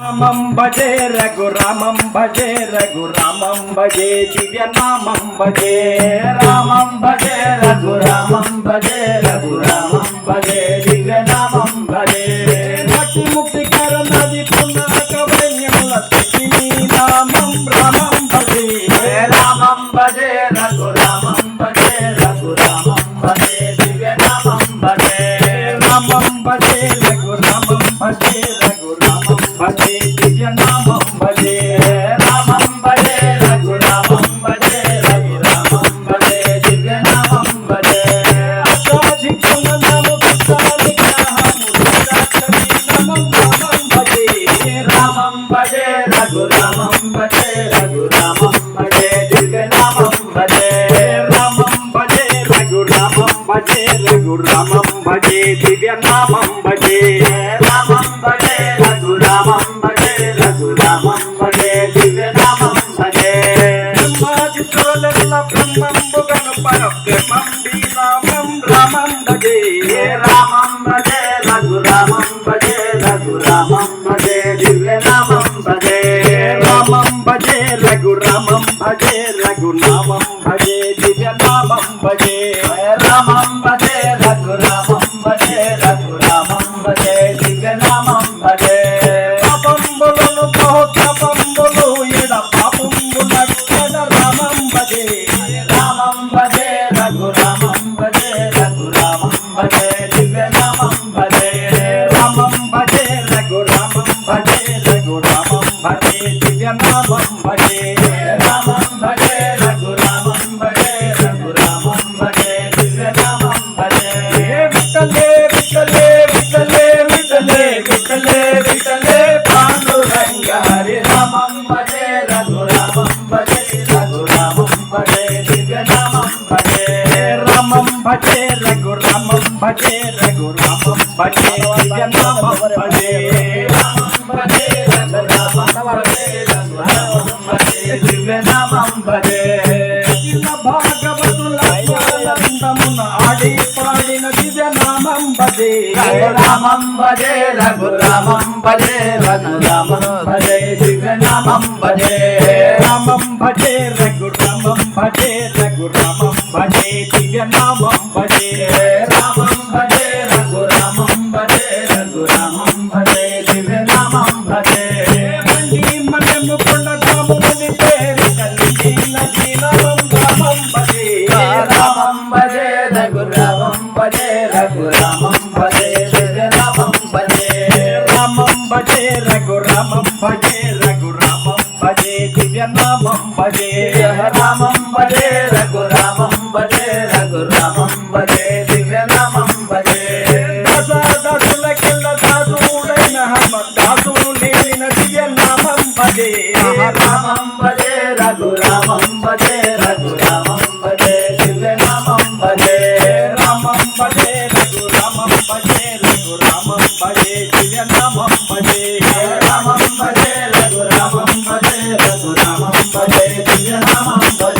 రామం భజే రఘురామం భజే రఘురామం భజే దివ్యనామం భజే రామం భజే రఘురామం భజే రఘురామం భజే దివ్యనామం భజే భక్తి ముక్తి కరణది పునః వైన్యముల స్థితి నామం రామం భజే రామం భజే రఘురామం భజే రఘురామం భజే దివ్యనామం భజే రామం భజే రఘురామం భజే రఘురామం భజే దివ్యనామం భజే రామం భజే రఘురామం భజే రఘురామం భజే దివ్యనామం భజే అష్టాధికుల నామ నామం రామం భజే రామం భజే రఘురామం భజే రఘురామం భజే భజే రామం భజే రఘురామం భజే రఘురామం భజే భజే రామం భజే బ్రహ్మంబుగను శ్రీరామం రామం భజే రామం భజే రఘురామం భజే రఘురామం భజే దివ్యనామం భజే రామం భజే రఘురామం భజే రఘునామం భజే దివ్యనామం భజే రామం భజే రఘురామం భజే రఘురామం భజే దివ్యనామం భజే పాపంబులను బహుతపంబులు ఎడ పాపంబులకు రామం భజే రామం భజే భజే రఘురామం భజే దివ్యనామం భజే రఘురామం రఘురామం దివ్యనామం భజే ఇలా భాగవతుల ఆనందమున ఆడి పాడిన దివ్యనామం భజే రామం భజే రఘురామం భజే రఘురామం భజే దివ్యనామం భజే రామం భజే రఘురామం భజే రఘురామం భజే దివ్యనామం భజే రామం భజే మండి మనము కొండముని పేరు కలిగి నది నామం రామం భజే రామం భజే రఘురామం భజే రఘురామం భజే దివ్యనామం భజే రామం భజే రఘురామం భజే రఘురామం భజే దివ్యనామం భజే రామం భజే భజే రామం భజే రఘురామం భజే రఘురామం భజే శివరామం భజే రామం భజే రఘురామం భజే రఘురామం భజే శివరామం భజే రామం భజే రఘురామం భజే రఘురామం భజే శివరామం భజే